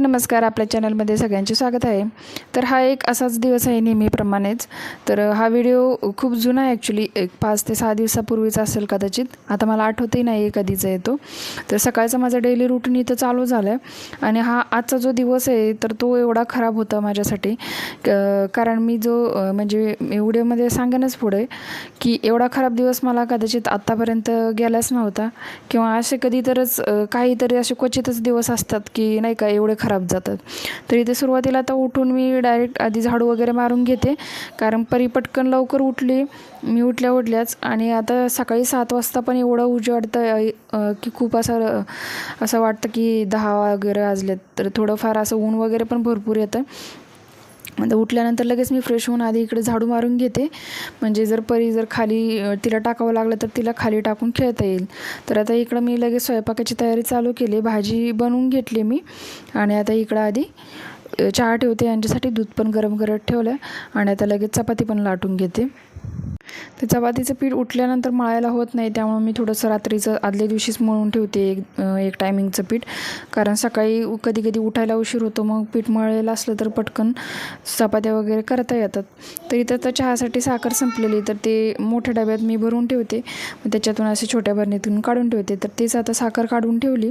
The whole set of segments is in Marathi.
नमस्कार आपल्या चॅनलमध्ये सगळ्यांचे स्वागत आहे. तर हा एक असाच दिवस आहे नेहमीप्रमाणेच. तर हा व्हिडिओ खूप जुना आहे ॲक्च्युली एक पाच ते सहा दिवसापूर्वीचा असेल कदाचित. आता मला आठवतही नाही कधीचा येतो तर सकाळचा माझा डेली रुटीन इथं चालू झालं आहे आणि हा आजचा जो दिवस आहे तर तो एवढा खराब होता माझ्यासाठी. कारण मी जो म्हणजे व्हिडिओमध्ये सांगेनच पुढे की एवढा खराब दिवस मला कदाचित आत्तापर्यंत गेलाच नव्हता. किंवा असे कधीतरच तरच काहीतरी असे क्वचितच दिवस असतात की नाही का एवढे खराब खराब जातात. तर इथे सुरुवातीला आता उठून मी डायरेक्ट आधी झाडू वगैरे मारून घेते. कारण परी पटकन लवकर उठली मी उठल्या उठल्याच आणि आता सकाळी सात वाजता पण एवढं उजाडतं की खूप असं असं वाटतं की दहा वगैरे वाजलेत. तर थोडंफार असं ऊन वगैरे पण भरपूर येतं. आता उठल्यानंतर लगेच मी फ्रेश होऊन आधी इकडे झाडू मारून घेते. म्हणजे जर परी जर खाली तिला टाकावं लागलं तर तिला खाली टाकून खेळता येईल. तर आता इकडं मी लगेच स्वयंपाकाची तयारी चालू केली. भाजी बनवून घेतली मी. आणि आता इकडं आधी चहा ठेवते. यांच्यासाठी दूध पण गरम करत ठेवलं आणि आता लगेच चपाती पण लाटून घेते. तर चपातीचं पीठ उठल्यानंतर मळायला होत नाही त्यामुळे मी थोडंसं रात्रीचं आदल्या दिवशीच मळून ठेवते एक एक टायमिंगचं पीठ. कारण सकाळी कधी कधी उठायला उशीर होतो मग पीठ मळलेलं असलं तर पटकन चपात्या वगैरे करता येतात. तर इथं तर चहासाठी साखर संपलेली तर ते मोठ्या डब्यात मी भरून ठेवते. मग त्याच्यातून असे छोट्या बरणीतून काढून ठेवते. तर तेच आता साखर काढून ठेवली.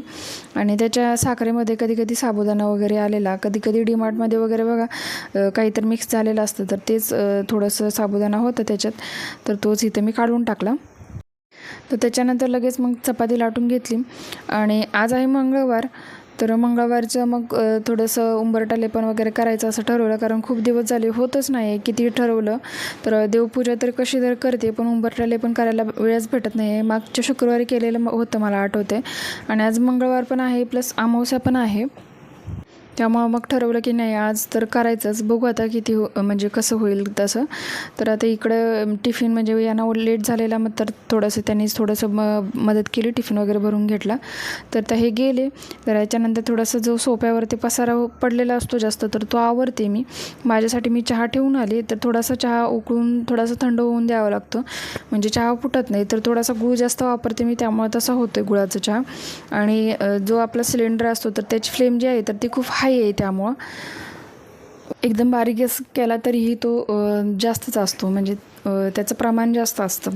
आणि त्याच्या साखरेमध्ये कधी कधी साबुदाणा वगैरे आलेला. कधी कधी डीमार्टमध्ये वगैरे बघा काहीतरी मिक्स झालेलं असतं. तर तेच थोडंसं साबुदाणा होतं त्याच्यात तर तोच इथे मी काढून टाकला. तर त्याच्यानंतर लगेच मग चपाती लाटून घेतली. आणि आज आहे मंगळवार. तर मंगळवारचं मग थोडंसं उंबरटा लेपन वगैरे करायचं असं ठरवलं. कारण खूप दिवस झाले होतच नाही किती ठरवलं. तर देवपूजा तर कशी तर करते पण उंबरटा लेपन करायला वेळच भेटत नाही आहे मागच्या शुक्रवारी केलेलं होतं मला आठवते आणि आज मंगळवार पण आहे प्लस अमावस्या पण आहे. त्यामुळं मग ठरवलं की नाही आज तर करायचंच. बघू आता किती हो म्हणजे कसं होईल तसं. तर आता इकडं टिफिन म्हणजे यांना लेट झालेला मग तर थोडंसं त्यांनीच थोडंसं म मदत केली टिफिन वगैरे भरून घेतला. तर ते हे गेले. तर याच्यानंतर थोडासा जो सोप्यावरती पसारा पडलेला असतो जास्त तर तो आवरते मी. माझ्यासाठी मी चहा ठेवून आले. तर थोडासा चहा उकळून थोडासा थंड होऊन द्यावा लागतो. म्हणजे चहा फुटत नाही तर थोडासा गूळ जास्त वापरते मी. त्यामुळे तसा होतो आहे गुळाचा चहा. आणि जो आपला सिलेंडर असतो तर त्याची फ्लेम जी आहे तर ती खूप हाय आहे त्यामुळं. एकदम बारीक गॅस केला तरीही तो जास्तच असतो. म्हणजे त्याचं प्रमाण जास्त असतं.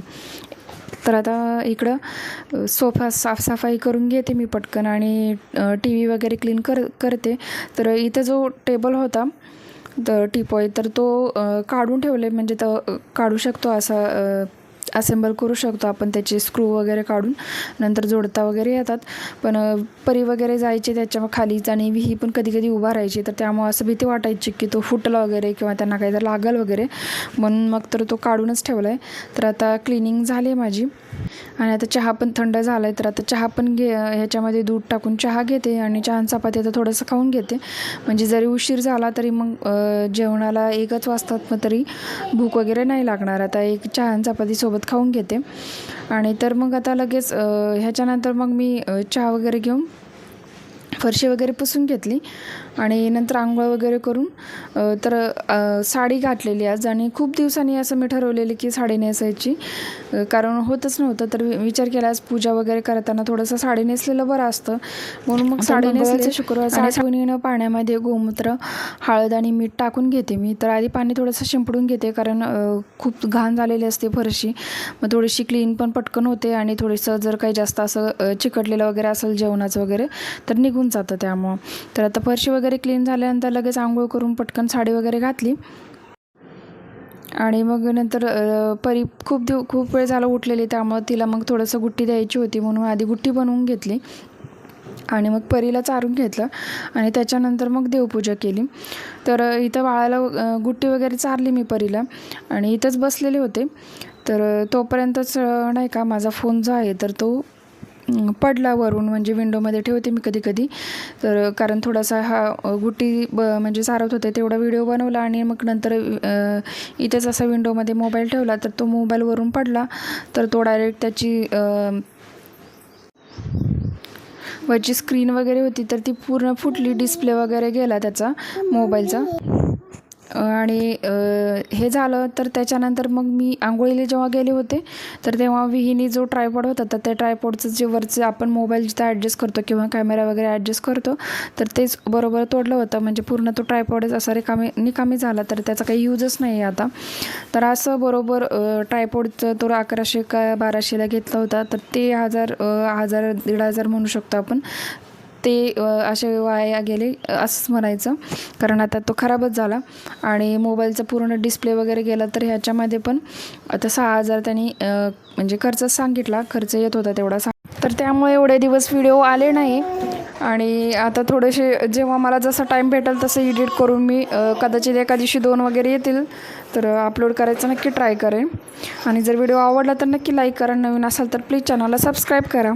तर आता इकडं सोफा साफसफाई करून घेते मी पटकन आणि टी व्ही वगैरे क्लीन कर करते. तर इथं जो टेबल होता तर टीपॉय तर तो काढून ठेवले. म्हणजे तर काढू शकतो असा असेंबल करू शकतो आपण त्याचे स्क्रू वगैरे काढून. नंतर जोडता वगैरे येतात. पण परी वगैरे जायचे त्याच्या खालीच आणि विही पण कधी कधी उभा राहायची. तर त्यामुळे असं भीती वाटायची की तो फुटला वगैरे किंवा त्यांना काही तर लागल वगैरे. म्हणून मग तर तो काढूनच ठेवला आहे तर आता क्लिनिंग झाली आहे माझी. आणि आता चहा पण थंड झाला आहे तर आता चहा पण घे ह्याच्यामध्ये दूध टाकून चहा घेते आणि चहा चपाती आता थोडंसं खाऊन घेते. म्हणजे जरी उशीर झाला तरी मग जेवणाला एकच वाजतात मग तरी भूक वगैरे नाही लागणार. आता एक चहा चपातीसोबत सोबत खाऊन घेते. आणि तर मग आता लगेच ह्याच्यानंतर मग मी चहा वगैरे घेऊन फरशी वगैरे पुसून घेतली आणि नंतर आंघोळ वगैरे करून तर साडी घातलेली आज आणि खूप दिवसांनी असं मी ठरवलेली की साडी नेसायची. कारण होतच नव्हतं तर विचार केला आज पूजा वगैरे करताना थोडंसं साडी नेसलेलं बरं असतं. म्हणून मग साडी नेसले शुक्रवार सावणीनं पाण्यामध्ये गोमूत्र हळद आणि मीठ टाकून घेते मी. तर आधी पाणी थोडंसं शिंपडून घेते कारण खूप घाण झालेली असते फरशी. मग थोडीशी क्लीन पण पटकन होते आणि थोडंसं जर काही जास्त असं चिकटलेलं वगैरे असेल जेवणाचं वगैरे तर निघून जातं त्यामुळं. तर आता फरशी वगैरे क्लीन झाल्यानंतर लगेच आंघोळ करून पटकन साडी वगैरे घातली. आणि मग नंतर परी खूप दिव खूप वेळ झाला उठलेली त्यामुळं तिला मग थोडंसं गुट्टी द्यायची होती म्हणून आधी गुट्टी बनवून घेतली. आणि मग परीला चारून घेतलं आणि त्याच्यानंतर मग देवपूजा केली. तर इथं बाळाला गुट्टी वगैरे चारली मी परीला. आणि इथंच बसलेले होते. तर तोपर्यंतच नाही का माझा फोन जो आहे तर तो पडला वरून म्हणजे विंडोमध्ये ठेवते मी कधी कधी तर कारण थोडासा हा गुटी गुट्टी ब म्हणजे सारवत होते तेवढा व्हिडिओ बनवला आणि मग नंतर इथेच असा विंडोमध्ये मोबाईल ठेवला तर तो मोबाईलवरून पडला. तर तो डायरेक्ट त्याची वरची स्क्रीन वगैरे होती तर ती पूर्ण फुटली डिस्प्ले वगैरे गेला त्याचा मोबाईलचा आणि हे झालं तर त्याच्यानंतर मग मी आंघोळीला जेव्हा गेले होते तर तेव्हा विहिनी जो ट्रायपॉड होता तर त्या ट्रायपॉडचं जे वरचं आपण मोबाईल जिथं ॲडजस्ट करतो किंवा कॅमेरा वगैरे ॲडजस्ट करतो तर तेच बरोबर तोडलं होतं. म्हणजे पूर्ण तो ट्रायपॉडच असा रिकामी निकामी झाला तर त्याचा काही यूजच नाही आहे आता. तर असं बरोबर ट्रायपॉडचं तो अकराशे का बाराशेला घेतला होता तर ते हजार हजार दीड हजार म्हणू शकतो आपण. ते असे वाया गेले असंच म्हणायचं. कारण आता तो खराबच झाला. आणि मोबाईलचा पूर्ण डिस्प्ले वगैरे गेला तर ह्याच्यामध्ये पण आता सहा हजार त्यांनी म्हणजे खर्च सांगितला. खर्च येत होता तेवढा सा तर त्यामुळे एवढे दिवस व्हिडिओ आले नाही. आणि आता थोडेसे जेव्हा मला जसा टाईम भेटेल तसं एडिट करून मी कदाचित एका दिवशी दोन वगैरे येतील. तर अपलोड करायचं नक्की ट्राय करेन. आणि जर व्हिडिओ आवडला तर नक्की लाईक करा. नवीन असाल तर प्लीज चॅनलला सबस्क्राईब करा.